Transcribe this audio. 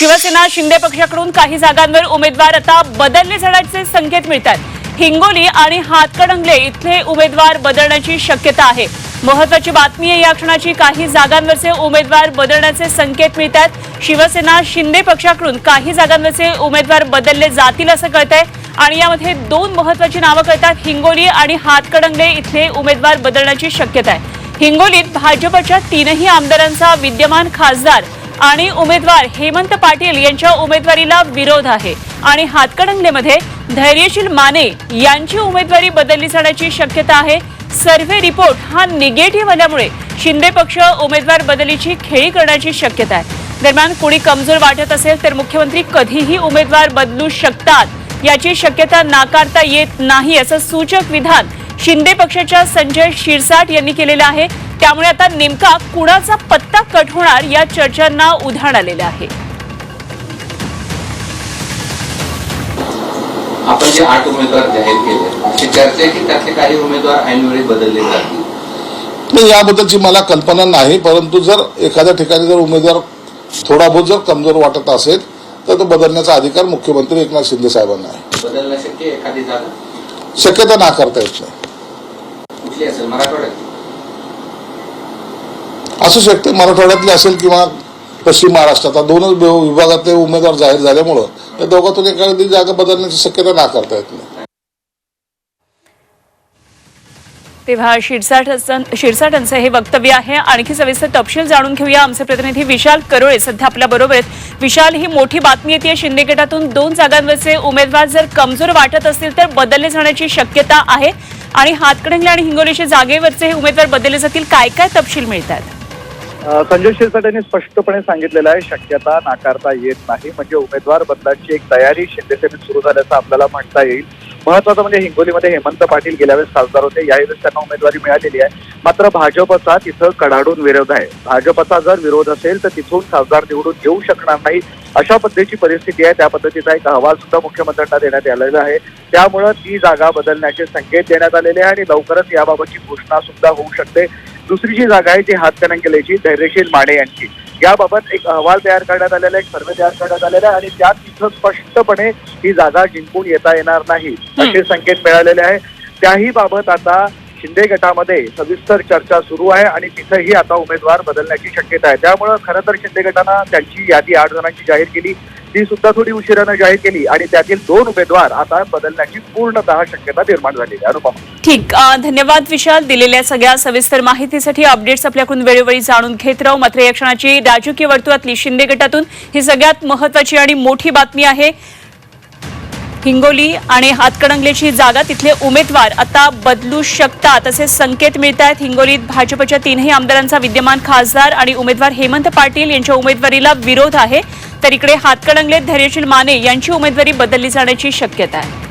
शिवसेना शिंदे पक्षाकडून काही जागांवर उमेदवार आता बदलले जाण्याचे संकेत मिळतात हिंगोली आणि हातकणंगले इथले उमेदवार बदलण्याची शक्यता आहे. महत्वाची बातमी आहे या क्षणाची काही जागांवरचे उमेदवार बदलण्याचे संकेत मिळतात शिवसेना शिंदे पक्षाकडून काही जागांवरचे उमेदवार बदलले जातील असं कळतंय. आणि यामध्ये दोन महत्वाची नावं कळतात हिंगोली आणि हातकणंगले इथले उमेदवार बदलण्याची शक्यता आहे. हिंगोलीत भाजपच्या तीनही आमदारांचा विद्यमान खासदार आणि उमेदवार हेमंत पाटील यांच्या उमेदवारीला विरोध आहे. आणि हातकणंगलेमध्ये धैर्यशील माने यांची उमेदवारी बदलली जाण्याची शक्यता आहे. सर्व्हे रिपोर्ट हा निगेटिव्ह आल्यामुळे शिंदे पक्ष उमेदवार बदलीची खेळी करण्याची शक्यता आहे. दरम्यान कोणी कमजोर वाटत असेल तर मुख्यमंत्री कधीही उमेदवार बदलू शकतात. याची शक्यता नाकारता येत नाही असं सूचक विधान शिंदे पक्षाच्या संजय शिरसाट यांनी केलेलं आहे. त्यामुळे आता नेमका कुणाचा पत्ता कट होणार या चर्चांना उधाण आलेलं आहे. आपण जे आठ उमेदवार जाहीर केले अशी चर्चा आहे की त्यातले काही उमेदवार ऐनवेळी बदलले जातील? नाही याबद्दलची मला कल्पना नाही परंतु जर एखाद्या ठिकाणी जर उमेदवार थोडा बहुत जर कमजोर वाटत असेल तर तो बदलण्याचा अधिकार मुख्यमंत्री एकनाथ शिंदे साहेबांना आहे. बदलणं शक्य आहे एखादी जागा? शक्यता नाकारता येत नाही. कुठली असेल? मराठवाड्यात? असू शकते. मराठवाड्यातले असेल किंवा पश्चिम महाराष्ट्रात. दोनच विभागातले उमेदवार जाहीर झाल्यामुळं त्या दोघातून एखादी जागा बदलण्याची शक्यता नाकारता येत नाही. तेव्हा शिरसाट शिरसाटांचं हे वक्तव्य आहे. आणखी सविस्तर तपशील जाणून घेऊया. आमचे प्रतिनिधी विशाल करोळे सध्या आपल्या बरोबर आहेत. विशाल ही मोठी बातमी येते. शिंदे गटातून दोन जागांवरचे उमेदवार जर कमजोर वाटत असतील तर बदलले जाण्याची शक्यता आहे. आणि हातकणंगले आणि हिंगोलीच्या जागेवरचे हे उमेदवार बदलले जातील. काय काय तपशील मिळतात? संजय शिरसाट यांनी स्पष्टपणे सांगितलेलं आहे शक्यता नाकारता येत नाही. म्हणजे उमेदवार बदलाची एक तयारी शिंदेसेनेत सुरू झाल्याचं आपल्याला म्हणता येईल. महत्वाचं म्हणजे हिंगोलीमध्ये हेमंत पाटील गेल्या वेळेस खासदार होते. यावेळेस त्यांना उमेदवारी मिळालेली आहे. मात्र भाजपचा तिथं कडाडून विरोध आहे. भाजपचा जर विरोध असेल तर तिथून खासदार निवडून येऊ शकणार नाही अशा पद्धतीची परिस्थिती आहे. त्या पद्धतीचा एक अहवाल सुद्धा मुख्यमंत्र्यांना देण्यात आलेला आहे. त्यामुळं ती जागा बदलण्याचे संकेत देण्यात आलेले आहे आणि लवकरच याबाबतची घोषणा सुद्धा होऊ शकते. दुसरी जी जागा आहे ती हातकणंगलेची धैर्यशील माने यांची. याबाबत एक अहवाल तयार करण्यात आलेला आहे एक सर्वे तयार करण्यात आलेला आहे आणि त्यात तिथं स्पष्टपणे ही जागा जिंकून येता येणार नाही असे संकेत मिळालेले आहे त्याही बाबत आता शिंदे गटामध्ये सविस्तर चर्चा सुरू आहे आणि तिथंही आता उमेदवार बदलण्याची शक्यता आहे. त्यामुळं खरं तर शिंदे गटानं त्यांची यादी आठ जणांची जाहीर केली. ती सुद्धा थोडी उशिरानं जाहीर केली आणि त्यातील दोन उमेदवार आता बदलण्याची पूर्णतः शक्यता निर्माण झालेली आहे. अनुपमा. ठीक धन्यवाद विशाल दिलेल्या सगळ्या सविस्तर माहितीसाठी अपडेट्स आपल्याकडून वेळोवेळी जाणून घेत राहू. मात्र या क्षणाची राजकीय वर्तुळातली शिंदे गटातून ही सगळ्यात महत्वाची आणि मोठी बातमी आहे. हिंगोली आणि हातकणंगलेची जागा तिथले उमेदवार आता बदलू शकतात असे संकेत मिळत आहेत हिंगोलीत भाजपच्या तीनही आमदारांचा विद्यमान खासदार आणि उमेदवार हेमंत पाटील यांच्या उमेदवारीला विरोध आहे. तर इकडे हातकणंगलेत धैर्यशील माने यांची उमेदवारी बदलली जाण्याची शक्यता आहे.